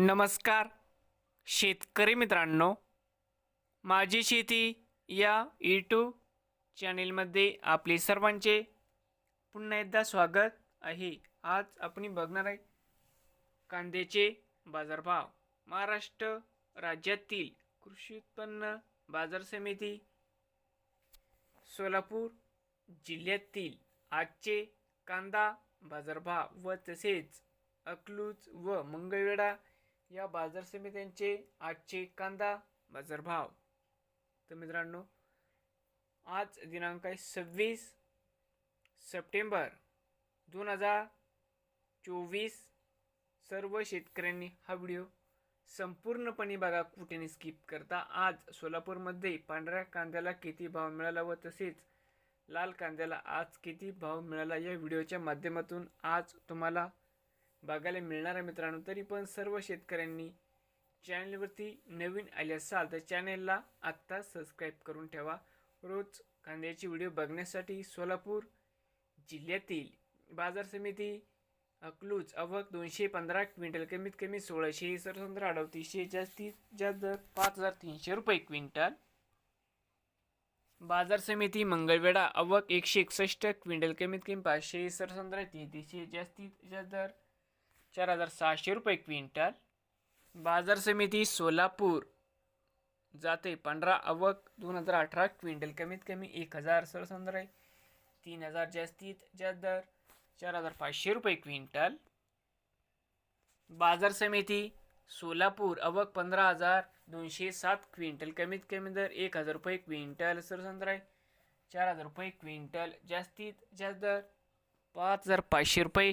नमस्कार शेतकरी मित्रांनो. माझी शेती या यूट्यूब चॅनेलमध्ये आपले सर्वांचे पुन्हा एकदा स्वागत आहे. आज आपण बघणार आहे कांद्याचे बाजारभाव. महाराष्ट्र राज्यातील कृषी उत्पन्न बाजार समिती सोलापूर जिल्ह्यातील आजचे कांदा बाजारभाव व तसेच अकलूज व मंगळवेढा या बाजार समित्यांचे आजचे कांदा बाजारभाव. तर मित्रांनो आज दिनांक आहे सव्वीस सप्टेंबर दोन हजार चोवीस सर्व शेतकऱ्यांनी हा व्हिडिओ संपूर्णपणे बघा कुठेने स्किप करता. आज सोलापूरमध्ये पांढऱ्या कांद्याला किती भाव मिळाला व तसेच लाल कांद्याला आज किती भाव मिळाला या व्हिडिओच्या माध्यमातून आज तुम्हाला बघायला मिळणार आहे मित्रांनो. तरी पण सर्व शेतकऱ्यांनी चॅनलवरती नवीन आले असाल तर चॅनलला आत्ता सबस्क्राईब करून ठेवा. रोज कांद्याची व्हिडिओ बघण्यासाठी सोलापूर जिल्ह्यातील बाजार समिती अकलूज अवक दोनशे पंधरा क्विंटल कमीत कमी सोळाशे सरसंद्रा अडतीसशे जास्तीत जास्त दर पाच हजार तीनशे रुपये क्विंटल. बाजार समिती मंगळवेढा अवक एकशे एकसष्ट क्विंटल कमीत कमी पाचशे सरसंद्रा तेहतीसशे जास्तीत जास्त दर चार हजार सहाशे रुपये क्विंटल. बाजार समिती सोलापूर. जाते पंधरा अवक दोन हजार अठरा क्विंटल. कमीत कमी एक हजार सरसंद्रा तीन हजार जास्तीत जास्त दर. चार हजार पाचशे रुपये क्विंटल. बाजार समिती सोलापूर अवक पंधरा हजार दोनशे सात क्विंटल. कमीत कमी दर एक हजार रुपये क्विंटल सरसंद्रा चार हजार रुपये क्विंटल जास्तीत जास्त दर. पाच हजार पाचशे रुपये